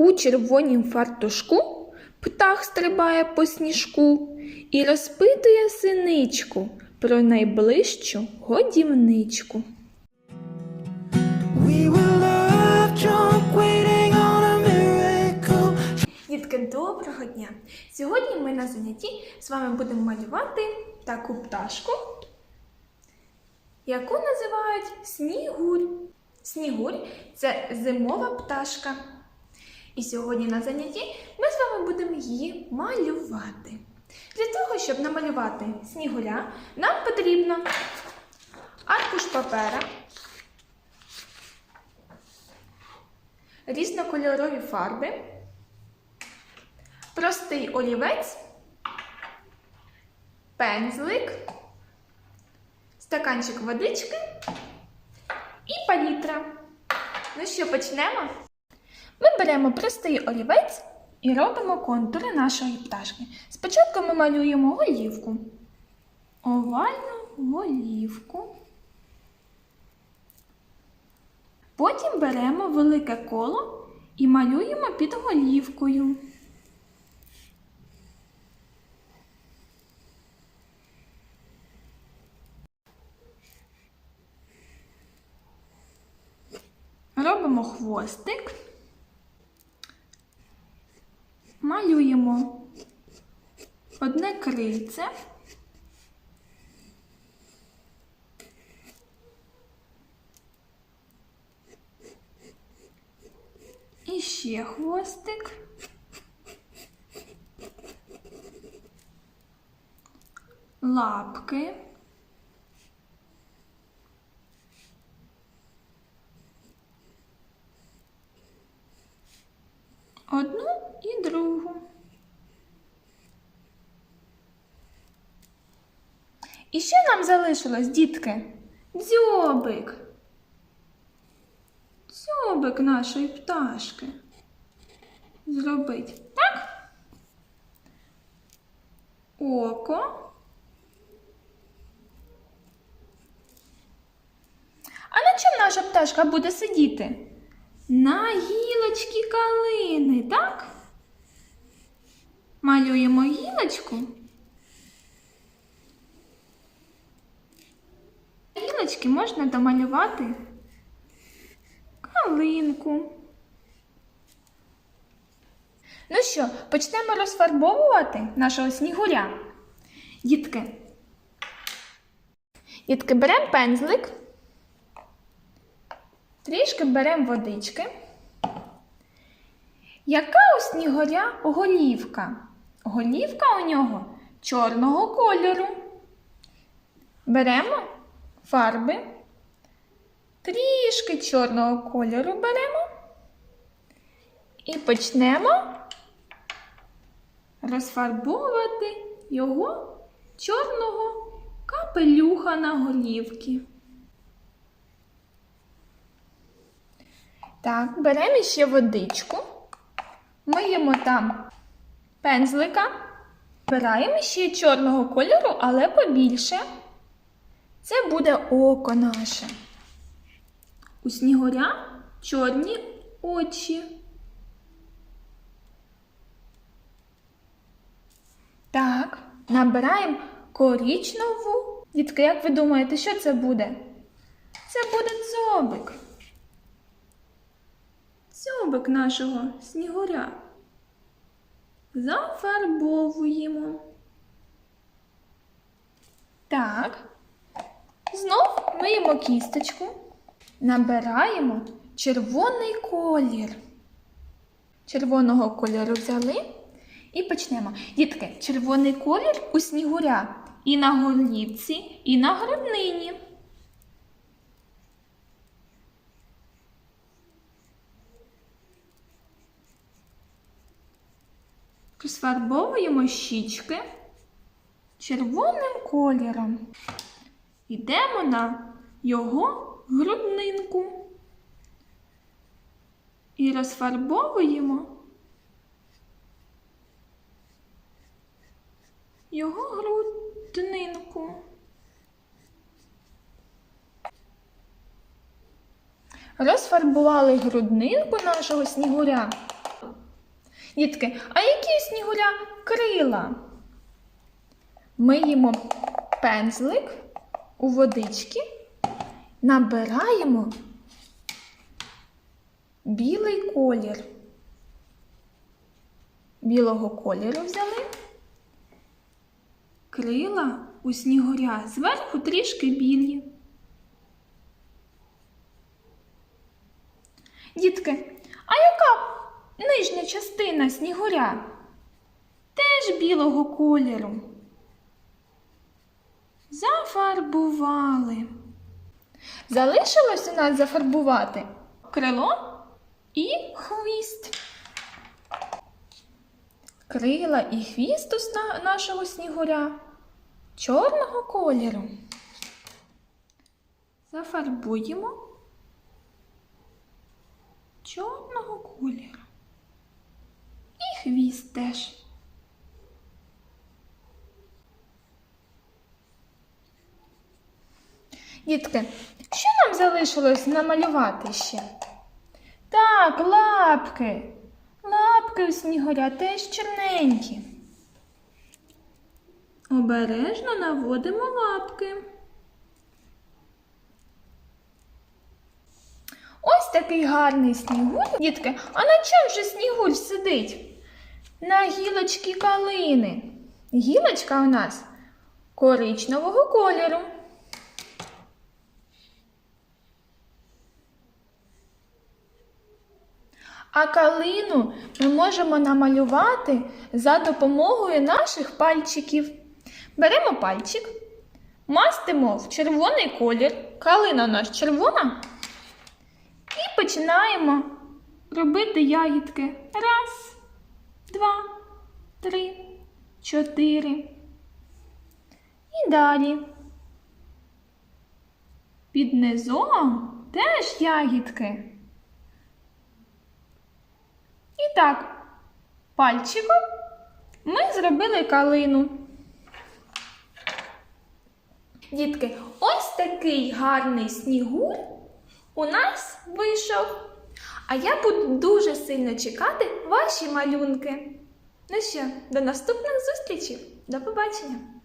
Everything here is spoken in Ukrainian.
У червонім фартушку птах стрибає по сніжку і розпитує синичку про найближчу годівничку. Дітки, доброго дня! Сьогодні ми на занятті з вами будемо малювати таку пташку, яку називають снігурь. Снігурь це зимова пташка. І сьогодні на занятті ми з вами будемо її малювати. Для того, щоб намалювати снігуря, нам потрібно аркуш папера, різнокольорові фарби простий олівець, пензлик, стаканчик водички і палітра. Ну що, почнемо? Ми беремо простий олівець і робимо контури нашої пташки. Спочатку ми малюємо голівку. Овальну голівку. Потім беремо велике коло і малюємо під голівкою. Робимо хвостик, малюємо одне крильце, і ще хвостик. Лапки. Одну і другу. Нам залишилось, дітки? Дзьобик. Дзьобик нашої пташки. Зробить. Так? Око. А на чому наша пташка буде сидіти? На гілочці калини, так? Малюємо гілочку. На Гілочки можна домалювати калинку. Ну що, почнемо розфарбовувати нашого снігуря. Дітки. Дітки, беремо пензлик. Трішки беремо водички. Яка у снігоря голівка? Голівка у нього чорного кольору. Беремо фарби, трішки чорного кольору беремо і почнемо розфарбовувати його чорного капелюха на голівки. Так, беремо ще водичку, миємо там пензлика, збираємо ще чорного кольору, але побільше. Це буде око наше. У снігуря чорні очі. Так, набираємо корічнову. Дітки, як ви думаєте, що це буде? Це буде дзьобик. Дзьобик нашого снігуря. Зафарбовуємо. Так. Знов миємо кісточку. Набираємо червоний колір. Червоного кольору взяли і почнемо. Дітки, червоний колір у снігуря і на голівці, і на груднині. Розфарбовуємо щічки червоним кольором. Йдемо на його груднинку і розфарбовуємо його груднинку. Розфарбували груднинку нашого снігуря. Дітки, а які снігуря крила? Ми їмо пензлик у водички, набираємо білий колір. Білого кольору взяли. Крила у снігуря зверху трішки білі. Дітки, а яка нижня частина снігуря? Теж білого кольору. Зафарбували. Залишилось у нас зафарбувати крило і хвіст. Крила і хвіст у нашого снігуря чорного кольору. Зафарбуємо чорного кольору. І хвіст теж. Дітки, що нам залишилось намалювати ще? Так, лапки. Лапки у снігуря теж чорненькі. Обережно наводимо лапки. Ось такий гарний снігуль. Дітки, а на чому же снігуль сидить? На гілочці калини. Гілочка у нас коричневого кольору. А калину ми можемо намалювати за допомогою наших пальчиків. Беремо пальчик, мастимо в червоний колір, калина у нас червона, і починаємо робити ягідки. Раз, два, три, чотири. І далі. Під низом теж ягідки. І так, пальчиком ми зробили калину. Дітки, ось такий гарний снігур у нас вийшов. А я буду дуже сильно чекати ваші малюнки. Ну що, до наступних зустрічей. До побачення!